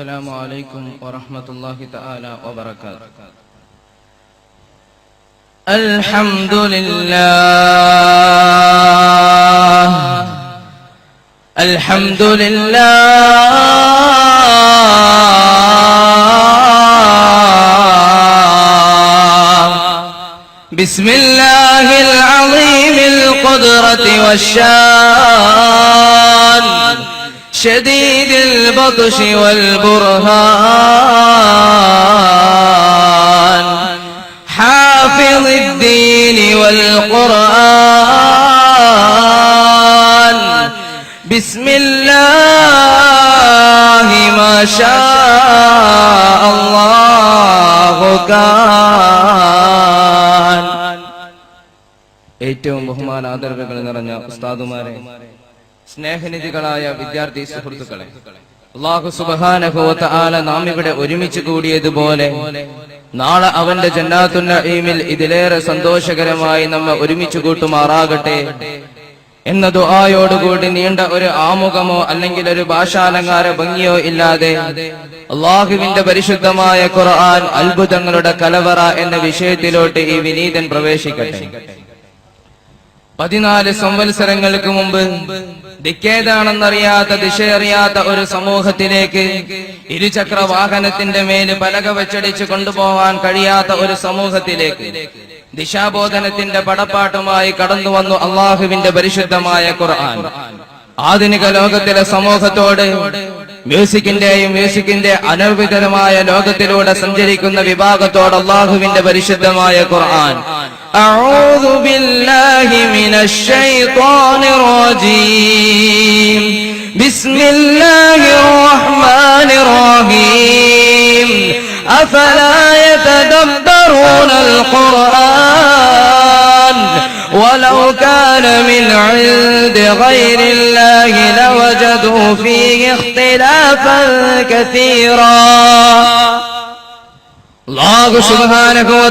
السلام عليكم ورحمة الله تعالى وبركاته. الحمد لله. الحمد لله. بسم الله العظيم القدرة والشان. شديد البطش والبرهان حافظ الدين والقرآن بسم الله ما شاء الله كان ഏറ്റവും ബഹുമാന ആദരവുകൾ നിറഞ്ഞ ഉസ്താദുമാരെ സ്നേഹനിധികളായ വിദ്യാർത്ഥി സുഹൃത്തുക്കളെ അള്ളാഹു സുബഹാനഹുവത്ത ആല നാം ഇവിടെ ഒരുമിച്ച് കൂടിയതുപോലെ നാളെ അവന്റെ ജന്നാത്തുന്നീമിൽ ഇതിലേറെ സന്തോഷകരമായി നമ്മൾ ഒരുമിച്ച് കൂട്ടുമാറാകട്ടെ എന്ന ദുആയോടുകൂടി നീണ്ട ഒരു ആമുഖമോ അല്ലെങ്കിൽ ഒരു ഭാഷാലങ്കാര ഭംഗിയോ ഇല്ലാതെ അള്ളാഹുവിന്റെ പരിശുദ്ധമായ ഖുർആൻ അത്ഭുതങ്ങളുടെ കലവറ എന്ന വിഷയത്തിലോട്ട് ഈ വിനീതൻ പ്രവേശിക്കട്ടെ. പതിനാല് സംവത്സരങ്ങൾക്ക് മുമ്പ് ദിക്കേതാണെന്നറിയാത്ത ദിശയറിയാത്ത ഒരു സമൂഹത്തിലേക്ക് ഇരുചക്ര വാഹനത്തിന്റെ മേൽ പലക വെച്ചടിച്ച് കൊണ്ടുപോവാൻ കഴിയാത്ത ഒരു സമൂഹത്തിലേക്ക് ദിശാബോധനത്തിന്റെ പടപ്പാട്ടുമായി കടന്നു വന്നു അള്ളാഹുവിന്റെ പരിശുദ്ധമായ ഖുർആൻ. ആധുനിക ലോകത്തിലെ സമൂഹത്തോട് മ്യൂസിക്കിന്റെയും മ്യൂസിക്കിന്റെ അനർവിതരമായ ലോകത്തിലൂടെ സഞ്ചരിക്കുന്ന വിഭാഗത്തോട് അള്ളാഹുവിന്റെ പരിശുദ്ധമായ ഖുർആൻ. أعوذ بالله من الشيطان الرجيم. بسم الله الرحمن الرحيم. أفلا يتدبرون القرآن؟ ولو كان من عند غير الله لوجدوا فيه اختلافا كثيرا.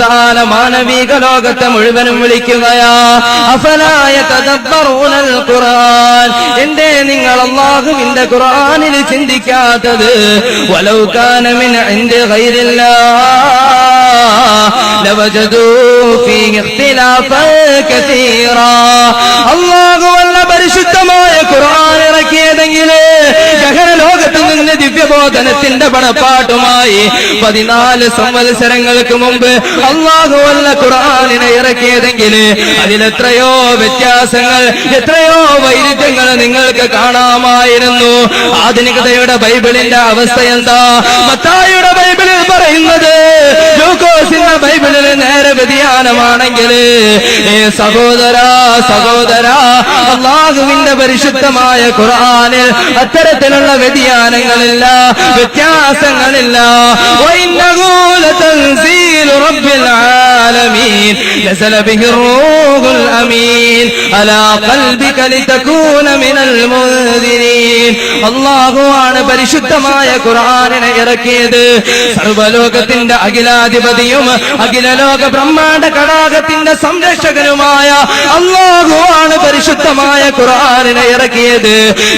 തആല മാനവിക ലോകത്തെ മുഴുവനും വിളിക്കുകയാ. അഫലായ തദബ്ബറൂനൽ ഖുർആൻ. എന്തേ നിങ്ങൾ അള്ളാഹുവിന്റെ ഖുർആനിൽ ചിന്തിക്കാത്തത്? വലൗ കാന മിൻ ഇൻദി ഗൈരില്ലാഹ് ലവജദൂ ഫീ ഇഖ്തിലാഫൻ കസീറാ. അല്ലാഹു വല്ല പരിശുദ്ധമായ ഖുർആൻ ഇറക്കിയതെങ്കിൽ ഗഹന ദിവ്യബോധനത്തിന്റെ പണപ്പാട്ടുമായി പതിനാല് സംവത്സരങ്ങൾക്ക് മുമ്പ് അള്ളാഹു വല്ല ഖുർആാനിനെ ഇറക്കിയതെങ്കിൽ അതിലെത്രയോ വ്യത്യാസങ്ങൾ എത്രയോ വൈരുദ്ധ്യങ്ങൾ നിങ്ങൾക്ക് കാണാമായിരുന്നു. ആധുനികതയുടെ ബൈബിളിന്റെ അവസ്ഥ എന്താ? മത്തായിയുടെ ബൈബിളിൽ പറയുന്നത് വ്യതിയാനമാണെങ്കിൽ സഹോദര സഹോദര അള്ളാഹുവിന്റെ പരിശുദ്ധമായ ഖുറാനിൽ അത്തരത്തിലുള്ള വ്യതിയാനങ്ങളില്ല വ്യത്യാസങ്ങളില്ല. العالمين نزل به الروح الأمين على قلبك لتكون من المنذرين അള്ളാഹു ആണ് പരിശുദ്ധമായ ഖുർആനിനെ ഇറക്കിയത് സർവലോകത്തിന്റെ അഖിലാധിപതിയും അഖില ലോക ബ്രഹ്മാണ്ട കടാകത്തിന്റെ സംരക്ഷകനുമായ അള്ളാഹു ആണ് പരിശുദ്ധമായ ഖുർആനിനെ ഇറക്കിയത്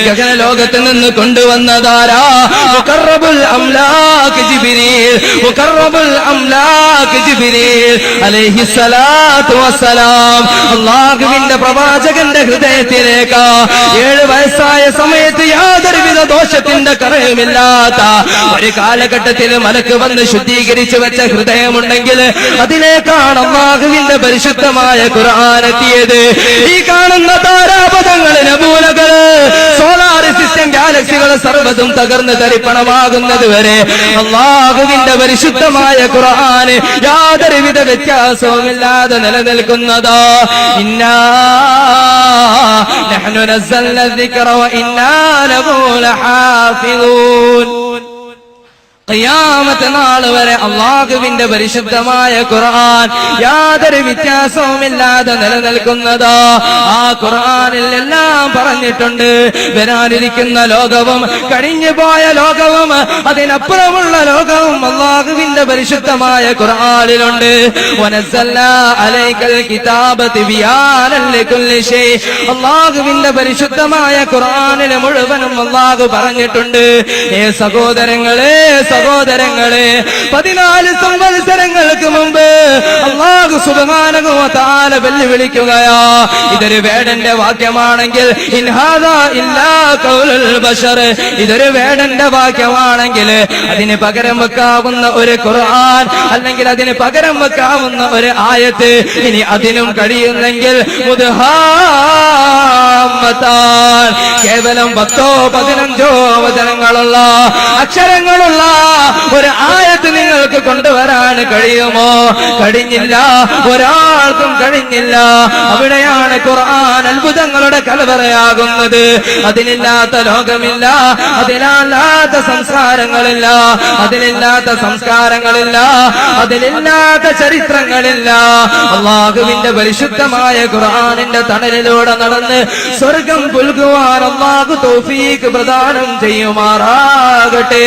ഗഗന ലോകത്ത് നിന്ന് കൊണ്ടുവന്നതാരാ മുഖറബുൽ അംലാഖ് ജിബ്രീൽ മുഖറബുൽ അംലാഖ് ജിബ്രീൽ അലൈഹി സ്വലാത്തു വസ്സലാം അള്ളാഹുവിന്റെ പ്രവാചകന്റെ ഹൃദയത്തിലേക്ക് ഏഴ് വയസ്സായ സമയത്ത് യാതൊരുവിധ ദോഷത്തിന്റെ കറയുമില്ലാത്ത ഒരു കാലഘട്ടത്തിൽ മലക്ക് വന്ന് ശുദ്ധീകരിച്ചു വെച്ച ഹൃദയമുണ്ടെങ്കിൽ അതിലേക്കാണ് അള്ളാഹുവിന്റെ പരിശുദ്ധമായ ഖുർആൻ എത്തിയത്. ഈ കാണുന്ന താരാപഥങ്ങൾ സർവ്വതും തകർന്ന് തരിപ്പണമാകുന്നത് വരെ അള്ളാഹുവിന്റെ പരിശുദ്ധമായ ഖുർആന് യാതൊരുവിധ വ്യത്യാസവുമില്ലാതെ നിലനിൽക്കുന്നതോ ഇന്നാ നഹ്നു നസ്സൽന الذِّكْرَ وَإِنَّا لَهُ لَحَافِظُونَ ഖിയാമത്ത് നാൾ വരെ അള്ളാഹുവിന്റെ പരിശുദ്ധമായ ഖുർആൻ യാതൊരു വ്യത്യാസവുമില്ലാതെ നിലനിൽക്കുന്നതോ. ആ ഖുർആനിൽ എല്ലാം പറഞ്ഞിട്ടുണ്ട്. വരാനിരിക്കുന്ന ലോകവും കഴിഞ്ഞു പോയ ലോകവും അതിനപ്പുറമുള്ള ലോകവും അള്ളാഹുവിന്റെ പരിശുദ്ധമായ ഖുർആനിലുണ്ട്. അള്ളാഹുവിന്റെ പരിശുദ്ധമായ ഖുർആനിൽ മുഴുവനും അള്ളാഹു പറഞ്ഞിട്ടുണ്ട്. ഏ സഹോദരങ്ങളെ സഹോദരങ്ങളെ പതിനാല് സംവത്സരങ്ങൾക്ക് മുമ്പ് അള്ളാഹു സുബാനകുമത്താല വെല്ലുവിളിക്കുകയാ. ഇതൊരു വേടന്റെ വാക്യമാണെങ്കിൽ ഇതൊരു വേടന്റെ വാക്യമാണെങ്കിൽ അതിന് പകരം വെക്കാവുന്ന ഒരു ഖുർആൻ അല്ലെങ്കിൽ അതിന് പകരം വെക്കാവുന്ന ഒരു ആയത്ത് ഇനി അതിനും കഴിയുന്നെങ്കിൽ കേവലം പത്തോ പതിനഞ്ചോ വചനങ്ങളുള്ള അക്ഷരങ്ങളുള്ള ഒരു ആയത്ത് നിങ്ങൾക്ക് കൊണ്ടുവരാൻ കഴിയുമോ? കഴിഞ്ഞില്ല. ഒരാൾക്കും കഴിഞ്ഞില്ല. അവിടെയാണ് ഖുർആൻ അത്ഭുതങ്ങളുടെ കലവറയാകുന്നത്. അതിലില്ലാത്ത ലോകമില്ല. അതിലല്ലാത്ത സംസ്കാരങ്ങളില്ല അതിലില്ലാത്ത സംസ്കാരങ്ങളില്ല. അതിലില്ലാത്ത ചരിത്രങ്ങളില്ല. അള്ളാഹുവിന്റെ പരിശുദ്ധമായ ഖുർആനിന്റെ തണലിലൂടെ നടന്ന് സ്വർഗം പുൽകുവാൻ അള്ളാഹു തോഫീക്ക് പ്രദാനം ചെയ്യുമാറാകട്ടെ.